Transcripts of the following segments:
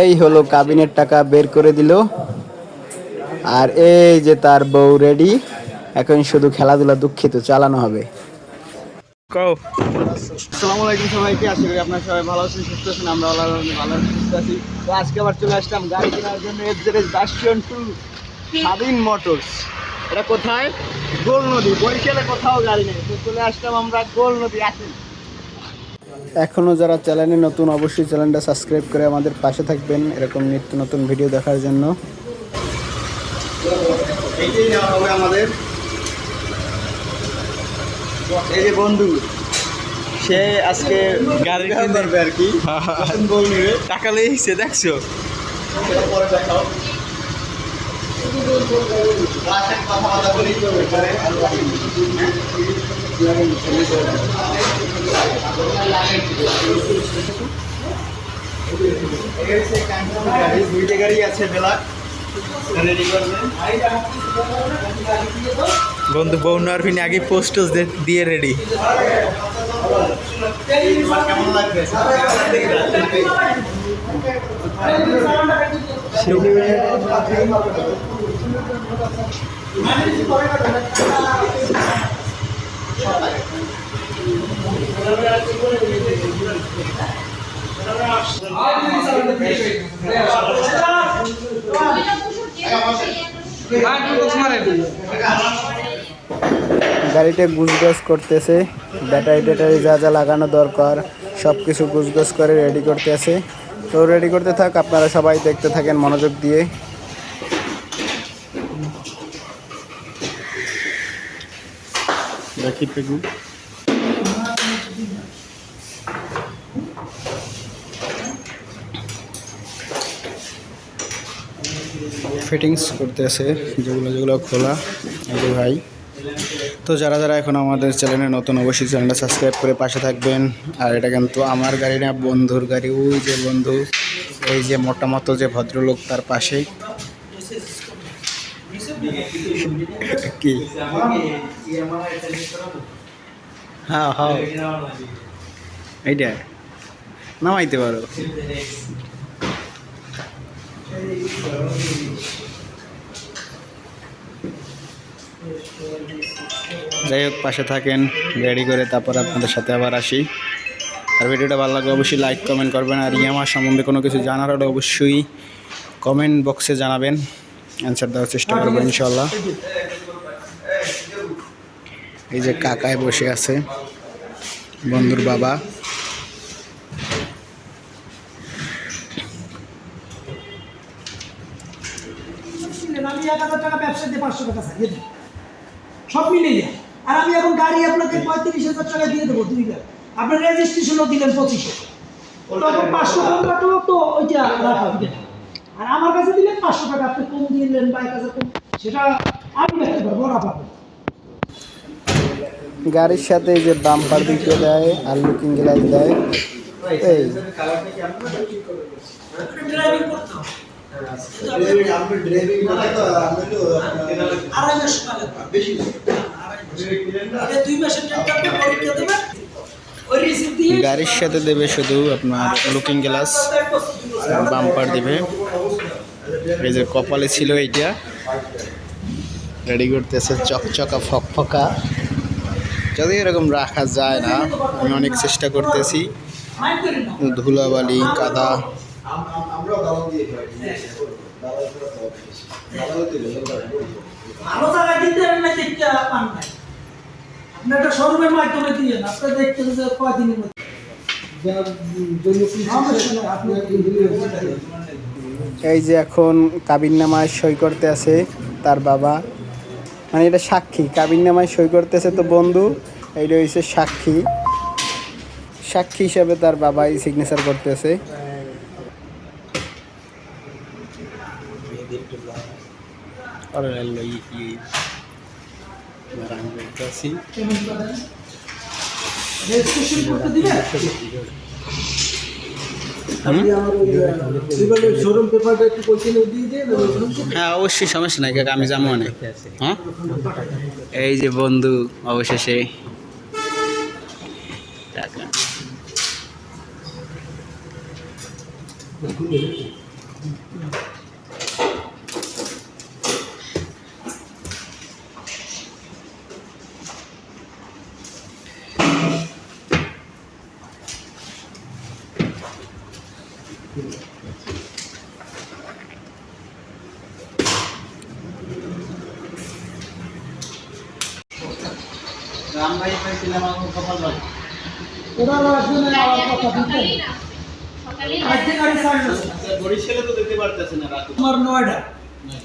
এই হলো কাবিনের টাকা বের করে দিল। আর এই যে তার বউ রেডি এখন শুধু খেলাধুলা দুঃখিত চালানো হবে। কও। আসসালামু আলাইকুম সবাইকে আশা করি আপনারা সবাই ভালো আছেন সুস্থ আছেন আমরা ভালো সুস্থ আছি। তো আজকে আবার চলে আসলাম গাড়ি কেনার জন্য FZS version two Swadhin Motors এটা কোথায়? গোল নদী বরিশালে কোথাও গাড়ি নেই। তো চলে আসলাম আমরা গোল নদী আসেন এখনও যারা চ্যানেলে নতুন অবশ্যই চ্যানেলটা সাবস্ক্রাইব করে আমাদের পাশে থাকবেন। এরকম নিত্য নতুন ভিডিও দেখার জন্য। এইটাই নেওয়া হবে আমাদের। এই যে বন্ধু সে আজকে গাড়ি কিনে- আর কি। বউ নিবে। টাকা লেগেছে দেখছ? পরে দেখাও। কথাবার্তা বলি দুইটা গাড়ি আছে বেলা বন্ধু বউ নরফিনি আগে পোস্ট দিয়ে রেডি কেমন লাগবে গাড়িটা গুজগাছ করতেছে ব্যাটারি ট্যাটারি যা যা লাগানো দরকার সব কিছু গুজগাছ করে রেডি করতেছে। তো রেডি করতে থাক, আপনারা সবাই দেখতে থাকেন মনোযোগ দিয়ে। দেখি। ফিটিংস করতেছে, যেগুলো যেগুলো খোলা। এই ভাই। তো যারা যারা এখন আমাদের চ্যানেলে নতুন, অবশ্যই চ্যানেলটা সাবস্ক্রাইব করে পাশে থাকবেন। আর এটা কিন্তু আমার গাড়ি না, বন্ধুর গাড়ি। ওই যে বন্ধু, এই যে মোটামতো যে ভদ্রলোক তার পাশে কি? হ্যাঁ হ্যাঁ। এইটা। নামাইতে পারো। যাই হোক, পাশে থাকেন, রেডি করে তারপর আপনাদের সাথে আবার আসি। আর ভিডিওটা ভালো লাগলে অবশ্যই লাইক, কমেন্ট করবেন। আর ইয়ামার সম্বন্ধে কোনো কিছু জানার হলে অবশ্যই কমেন্ট বক্সে জানাবেন। অ্যান্সার দেওয়ার চেষ্টা করব ইনশাল্লাহ এই যে কাকায় বসে আছে, বন্ধুর বাবা। আমি এক হাজার টাকা ব্যবসা দিয়ে পাঁচশো টাকা ছাড়িয়ে দেবো সব মিলিয়ে। আর আমি এখন গাড়ি আপনাকে পঁয়ত্রিশ হাজার টাকা দিয়ে দেবো দুই লাখ। আপনার রেজিস্ট্রেশনও দিলেন পঁচিশশো। তখন পাঁচশো টাকাটাও তো ওইটা রাখা হবে। আর আমার কাছে দিলেন পাঁচশো টাকা আপনি কম দিলেন বা এক হাজার কম সেটা আমি দেখতে পারব ওরা পাবো। গাড়ির সাথে যে বাম্পার দিকে দেয় আর লুকিং গ্লাস দেয় এই। ড্রাইভিং করতে হবে। গাড়ির সাথে দেবে শুধু আপনার লুকিং গ্লাস বাম্পার দিবে। এই যে কপালে ছিল এইটা। রেডি করতেছে চকচকা, ফকফকা। যদি এরকম রাখা যায় না, আমি অনেক চেষ্টা করতেছি। মাইন্ড করেন না ধুলাবালি কাদা ভালো জায়গায় দিতে না দেখতে পান নাই। আপনি একটা শোরুমের মাধ্যমে দিয়ে আপনি দেখতেন যে কয়দিনের মধ্যে। সমস্যা নাই, আপনি এই যে এখন কাবিন নামায় সই করতে আছে তার বাবা। মানে এটা সাক্ষী কাবিন নামায় সই করতেছে তো বন্ধু এইটা হচ্ছে সাক্ষী। সাক্ষী হিসাবে তার বাবাই সিগনেচার করতেছে। রেজিস্ট্রেশন করতে দিবেন হ্যাঁ অবশ্যই সমস্যা নাই কাকা আমি যাব অনেক হ্যাঁ? এই যে বন্ধু অবশেষে। টাকা। ভাই পাইছিলাম আমার কপাল ভালো ওরা জন্য আমার কথা দিতেন আজকে গাড়ি সার্ভিস আচ্ছা, বরিশালে তো দেখতে পারতেছে না রাত। আমার নয়ডা।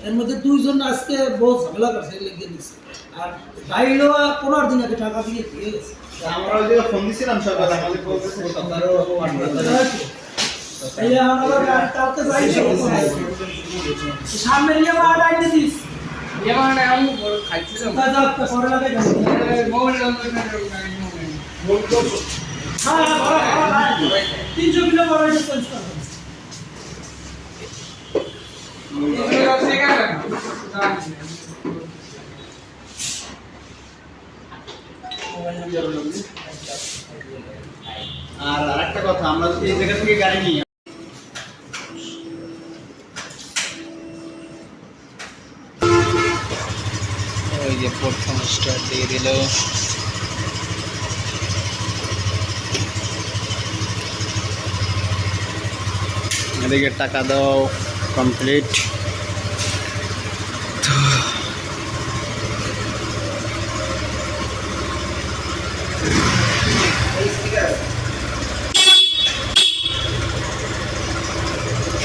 এর মধ্যে দুইজন আজকে বহু ঝামেলা করছে লিখে দিচ্ছে আর গাড়িও পনেরো দিন আগে টাকা দিয়ে দিয়ে গেছে। আমরা ওই জায়গায় ফোন দিছিলাম সকালে আমাদের বলতেছে সতেরো আঠারো এই যে আমার গাড়ি কালকে যাইছে সামনে নিয়ে দিস তিনশো কিলো বড় আর আরেকটা কথা আমরা যদি এই জায়গা থেকে গাড়ি নিই ওই যে প্রথম স্টার্ট দিয়ে দিল এদিকে টাকা দাও কমপ্লিট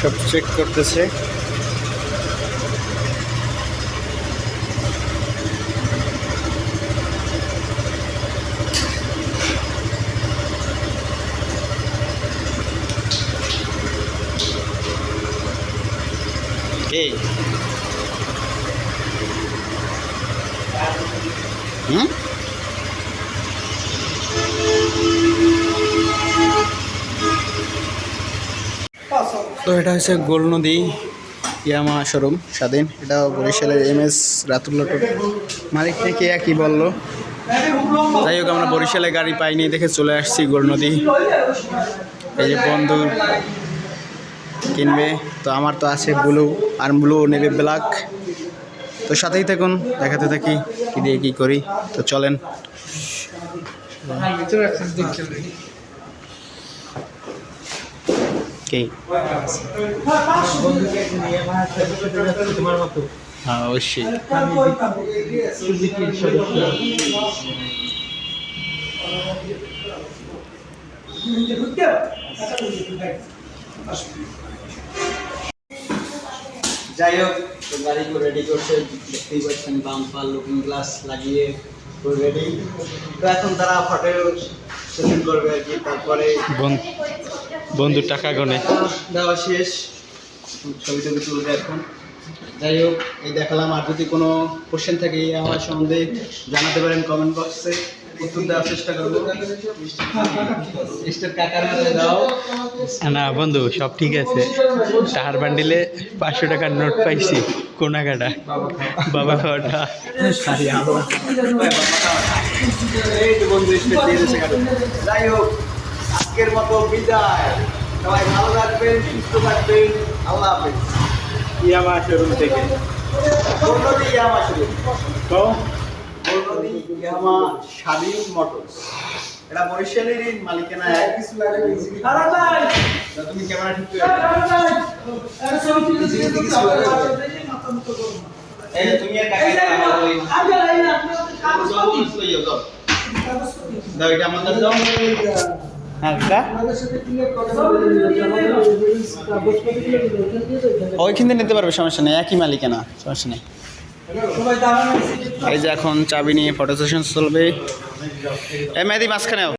সব চেক করতেছে। এই তো এটা হচ্ছে গোল নদী ইয়ামা শোরুম, স্বাধীন। এটা বরিশালের এম এস রাতুল্লা মালিক থেকে একই বলল? যাই হোক, আমরা বরিশালে গাড়ি পাইনি দেখে চলে আসছি গোল নদী। এই যে বন্ধু কিনবে। তো আমার তো আছে ব্লু আর ব্লু নেবে ব্ল্যাক। তো সাথেই থাকুন, দেখাতে থাকি কী দিয়ে কী করি। তো চলেন। হ্যাঁ অবশ্যই। যাই হোক তো গাড়ি করে রেডি করছে দেখতেই পাচ্ছেন বাম্পার লুকিং গ্লাস লাগিয়ে রেডি তো এখন তারা ফটো সেশন করবে আর কি তারপরে বন্ধু টাকা গনে। দেওয়া শেষ। ছবি টবি তুলবে এখন। যাই হোক এই দেখালাম। আর যদি কোনো কোশ্চেন থাকে এই আমার সম্বন্ধে জানাতে পারেন কমেন্ট বক্সে উত্তর দেওয়ার চেষ্টা করব। মিস্টার কাকার দাও। না বন্ধু সব ঠিক আছে। টাহার বান্ডিলে পাঁচশো টাকার নোট পাইছি কোনাকাটা। বাবা খাওয়াটা। এই তো বন্ধু। যাই হোক আজকের মতো বিদায়। সবাই ভালো থাকবেন সুস্থ থাকবেন। আল্লাহ হাফেজ। ইয়ামা শোরুম থেকে। বলনদী ইয়ামা শুরু বলনদী ইয়ামা স্বাধীন মোটরস। এটা বরিশালেরই মালিকানা এক কিছু লাগে তুমি ক্যামেরা ঠিক। এই তুমি আর কাকা দাও এটা আমাদের দাও হ্যাঁ ওইখান থেকে নিতে পারবে, সমস্যা নেই, একই মালিকানা সমস্যা নেই। এই যে এখন চাবি নিয়ে ফটো সেশন চলবে। এ মেয়েদি মাঝখানেও।